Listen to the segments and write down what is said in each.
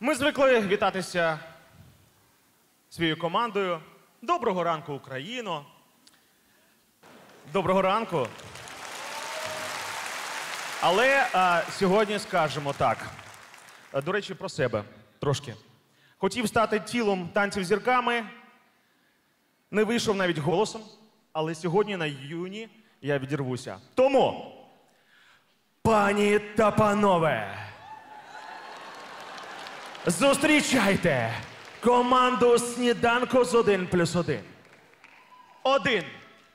Ми звикли вітатися своєю командою. Доброго ранку, Україно. Доброго ранку. Але а, сьогодні скажемо так. До речі, про себе трошки. Хотів стати тілом танців зірками, не вийшов навіть голосом, але сьогодні на юні я відірвуся. Тому, пані та панове, зустрічайте команду сніданку з один плюс один. Один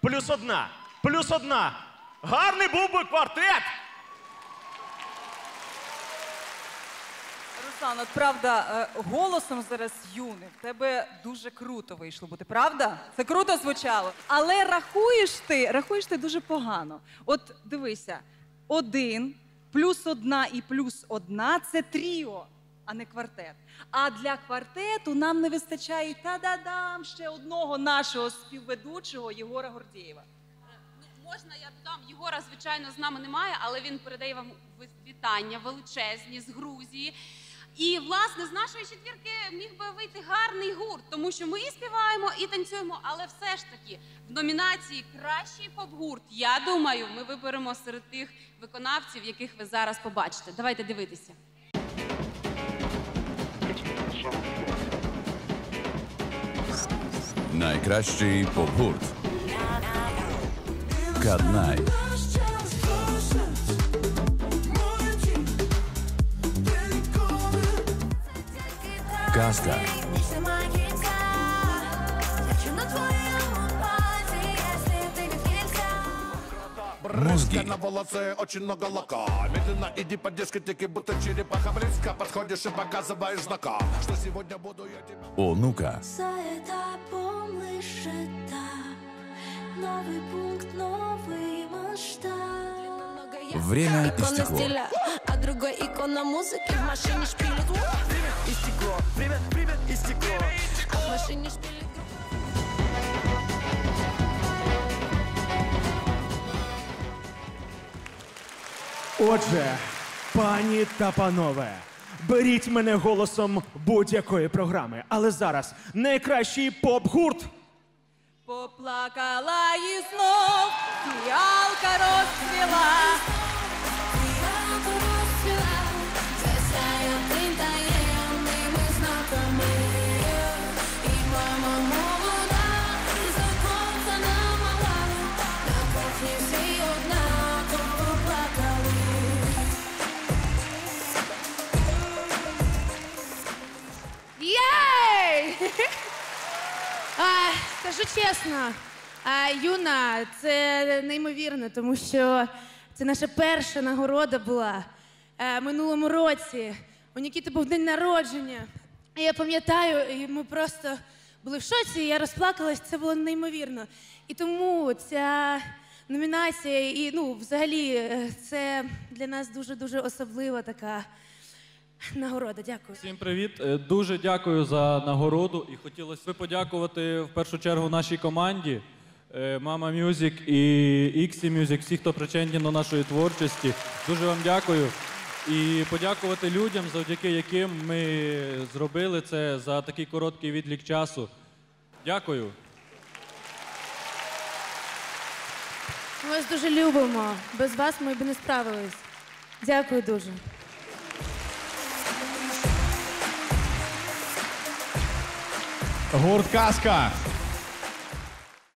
плюс одна плюс одна. Гарний був би квартет! Руслан, от правда, е, голосом зараз юний. В тебе дуже круто вийшло бути, правда? Це круто звучало. Але рахуєш ти, рахуєш ти дуже погано. От дивися, один плюс одна і плюс одна це тріо, а не квартет. А для квартету нам не вистачає та-да-дам ще одного нашого співведучого Єгора Гордієва. Ну, можна я додам Єгора, звичайно, з нами немає, але він передає вам вітання величезні з Грузії. І власне з нашої четвірки міг би вийти гарний гурт, тому що ми і співаємо, і танцюємо. Але все ж таки в номінації Кращий поп-гурт, я думаю, ми виберемо серед тих виконавців, яких ви зараз побачите. Давайте дивитися. Найкращий поп-гурт. Каднай. Казка. Мозги. На волосы очень много лака Медленно иди по дискотеке, будто черепаха близко Подходишь и показываешь знака Что сегодня буду я тебя Онука. За этапом лишь этап. Новый пункт, новый масштаб. Время и стекло. стиля, а другой икона музыки В машине шпилит. И стекло, привет, привет, и стекло В машине шпилит Отже, пані та панове, беріть мене голосом будь-якої програми. Але зараз найкращий поп-гурт. Поплакала і знов фіалка розцвіла. А, скажу чесно, а, Юна, це неймовірно, тому що це наша перша нагорода була е, минулому році. У Нікіти був день народження. Я пам'ятаю, і ми просто були в шоці, і я розплакалась, це було неймовірно. І тому ця номінація, і ну, взагалі, е, це для нас дуже-дуже особлива така нагорода. Дякую. Всім привіт. Е, Дуже дякую за нагороду. І хотілося би подякувати в першу чергу нашій команді е, Мама Мюзик і Іксі Мюзик, всі, хто причетні до нашої творчості. Дуже вам дякую. І подякувати людям, завдяки яким ми зробили це за такий короткий відлік часу. Дякую. Ми вас дуже любимо. Без вас ми б не справились. Дякую дуже. Гурт казка.